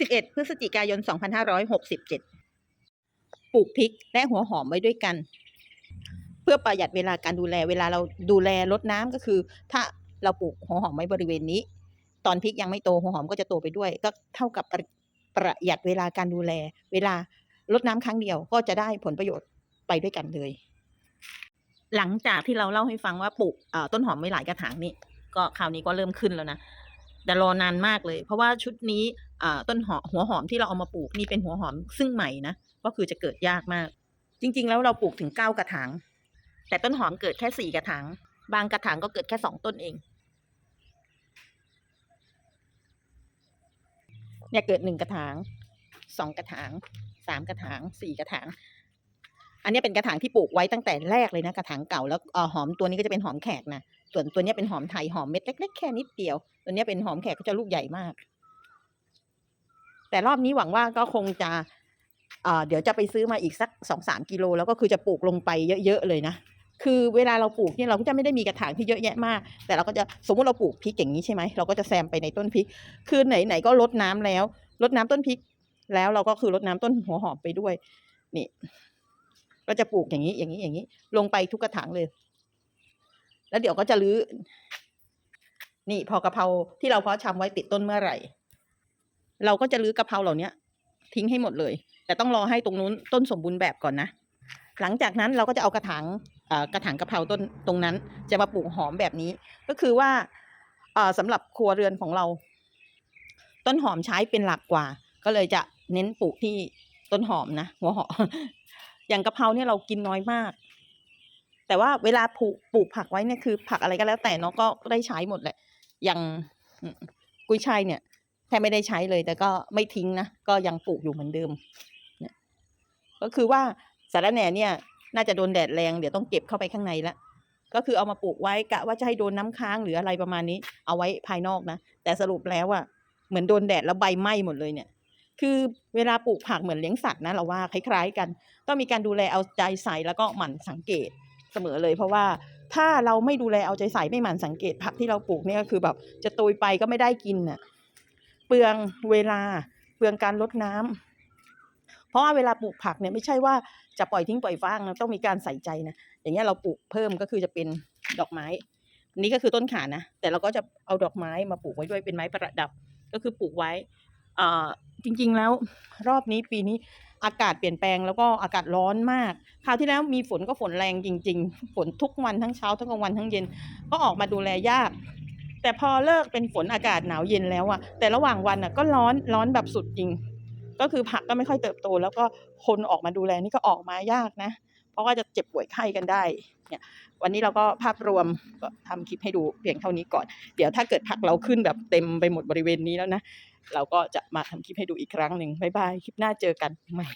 11 พฤศจิกายน 2567 ปลูกพริกและหัวหอมไว้ด้วยกัน เพื่อประหยัดเวลาการดูแล เวลาเราดูแลรดน้ำก็คือ ถ้าเราปลูกหัวหอมไว้บริเวณนี้ ตอนพริกยังไม่โตหัวหอมก็จะโตไปด้วย ก็เท่ากับประประหยัดเวลาการดูแล เวลารดน้ำครั้งเดียวก็จะได้ผลประโยชน์ไปด้วยกันเลย หลังจากที่เราเล่าให้ฟังว่าปลูกต้นหอมไว้หลายกระถางนี่ก็คราวนี้ก็เริ่มขึ้นแล้วนะ แต่รอนานมากเลย เพราะว่าชุดนี้ต้นหอมหัวหอมที่เราเอามาปลูกนี่เป็นหัวหอมซึ่งใหม่นะก็คือจะเกิดยากมาก จริง ๆ แล้วเราปลูกถึงเก้ากระถางแต่ต้นหอมเกิดแค่สี่กระถางบางกระถางก็เกิดแค่สองต้นเองเนี่ยเกิดหนึ่งกระถางสองกระถางสามกระถางสี่กระถาง อันนี้เป็นกระถางที่ปลูกไว้ตั้งแต่แรกเลยนะกระถางเก่าแล้วอหอมตัวนี้ก็จะเป็นหอมแขกนะ ส่วนตัวเนี้ยเป็นหอมไทยหอมเม็ดเล็กๆแค่นิดเดียว ตัวเนี้ยเป็นหอมแขกก็จะลูกใหญ่มาก แต่รอบนี้หวังว่าก็คงจะเดี๋ยวจะไปซื้อมาอีกสักสองสามกิโลแล้วก็คือจะปลูกลงไปเยอะๆเลยนะคือเวลาเราปลูกเนี่ยเราก็จะไม่ได้มีกระถางที่เยอะแยะมาก แต่เราก็จะสมมติเราปลูกพริกอย่างนี้ใช่ไหมเราก็จะแซมไปในต้นพริก คือไหนๆก็ลดน้ำแล้วลดน้ำต้นพริก แล้วเราก็คือลดน้ำต้นหัวหอมไปด้วยนี่ ก็จะปลูกอย่างนี้อย่างนี้อย่างนี้ ลงไปทุกกระถางเลย แล้วเดี๋ยวก็จะรื้อ นี่พอกะเพราที่เราเพาะชำไว้ติดต้นเมื่อไหร่ เราก็จะรื้อกะเพราเหล่าเนี้ยทิ้งให้หมดเลย แต่ต้องรอให้ตรงนู้นต้นสมบูรณ์แบบก่อนนะ หลังจากนั้นเราก็จะเอากระถางกระถางกะเพราต้นตรงนั้น จะมาปลูกหอมแบบนี้ ก็คือว่าเอ่อสำหรับครัวเรือนของเรา ต้นหอมใช้เป็นหลักกว่า ก็เลยจะเน้นปลูกที่ต้นหอมนะหัวหอมอย่างกะเพราเนี่ยเรากินน้อยมาก แต่ว่าเวลาปลูกปลูกผักไว้เนี่ยคือ ผักอะไรก็แล้วแต่เนาะก็ได้ใช้หมดแหละ อย่างกุยช่ายเนี่ยแทบไม่ได้ใช้เลย แต่ก็ไม่ทิ้งนะก็ยังปลูกอยู่เหมือนเดิมเนี่ยก็คือว่าสาระแหน่เนี่ย น่าจะโดนแดดแรงเดี๋ยวต้องเก็บเข้าไปข้างในละก็คือเอามาปลูกไว้กะว่าจะให้โดนน้ำค้างหรืออะไรประมาณนี้ เอาไว้ภายนอกนะแต่สรุปแล้วอะเหมือนโดนแดดแล้วใบไหม้หมดเลยเนี่ย คือเวลาปลูกผักเหมือนเลี้ยงสัตว์นะเราว่าคล้ายๆกัน ต้องมีการดูแลเอาใจใส่แล้วก็หมั่นสังเกต เสมอเลย เพราะว่าถ้าเราไม่ดูแลเอาใจใส่ไม่หมั่นสังเกตผักที่เราปลูกเนี่ยก็คือแบบจะโตยไปก็ไม่ได้กินน่ะเปลืองเวลาเปลืองการรดน้ำเพราะว่าเวลาปลูกผักเนี่ยไม่ใช่ว่าจะปล่อยทิ้งปล่อยว่างนะต้องมีการใส่ใจนะอย่างเงี้ยเราปลูกเพิ่มก็คือจะเป็นดอกไม้นนี้ก็คือต้นขานะ แต่เราก็จะเอาดอกไม้มาปลูกไว้ด้วยเป็นไม้ประดับ ก็คือปลูกไว้อ่าจริง ๆ แล้วรอบนี้ปีนี้ อากาศเปลี่ยนแปลงแล้วก็อากาศร้อนมาก คราวที่แล้วมีฝนก็ฝนแรงจริง ๆ ฝนทุกวันทั้งเช้าทั้งกลางวันทั้งเย็น ก็ออกมาดูแลยาก แต่พอเลิกเป็นฝนอากาศหนาวเย็นแล้วอะแต่ระหว่างวันอะก็ร้อนร้อนแบบสุดจริง ก็คือผักก็ไม่ค่อยเติบโต แล้วก็คนออกมาดูแลนี่ก็ออกมายากนะ เพราะว่าจะเจ็บป่วยไข้กันได้เนี่ยวันนี้เราก็ภาพรวมก็ทำคลิปให้ดูเพียงเท่านี้ก่อน เดี๋ยวถ้าเกิดผักเราขึ้นแบบเต็มไปหมดบริเวณนี้แล้วนะ เราก็จะมาทำคลิปให้ดูอีกครั้งหนึ่งบ๊ายบาย คลิปหน้าเจอกันใหม่